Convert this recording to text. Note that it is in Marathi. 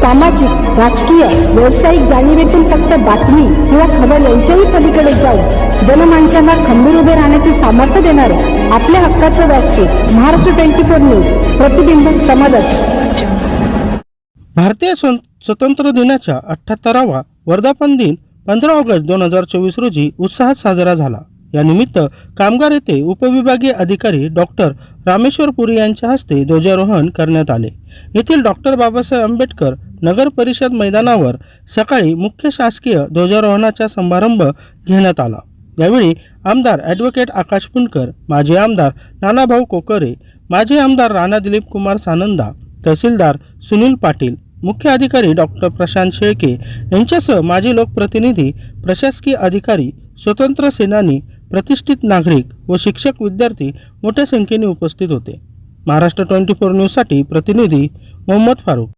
सामाजिक राजकीय व्यावसायिक जाणीवेतून फक्त बातमी किंवा खबर यांच्याही पलीकडे जाऊन जनमानसांना खंबीर उभे राहण्याचे सामर्थ्य देणारे आपल्या हक्काचं व्यासपीठ महाराष्ट्र ट्वेंटी फोर न्यूज प्रतिबिंब समाजात भारतीय स्वतंत्र दिनाच्या अठ्ठ्याहत्तरावा वर्धापन दिन पंधरा ऑगस्ट दोन हजार चोवीस रोजी उत्साहात साजरा झाला. या निमित्त कामगार येथे उपविभागीय अधिकारी डॉक्टर रामेश्वर पुरी यांच्या हस्ते ध्वजारोहण करण्यात आले. येथील डॉक्टर बाबासाहेब आंबेडकर नगर परिषद मैदानावर सकाळी मुख्य शासकीय ध्वजारोहणाचा समारंभ घेण्यात आला. यावेळी आमदार ॲडव्होकेट आकाश पुणकर माजी आमदार नानाभाऊ कोकरे माजी आमदार राणा दिलीप कुमार सानंदा तहसीलदार सुनील पाटील मुख्य अधिकारी डॉक्टर प्रशांत शेळके यांच्यासह माजी लोकप्रतिनिधी प्रशासकीय अधिकारी स्वतंत्र सेनानी प्रतिष्ठित नागरिक व शिक्षक विद्यार्थी मोठ्या संख्येने उपस्थित होते. महाराष्ट्र ट्वेंटी फोर न्यूजसाठी प्रतिनिधी मोहम्मद फारूक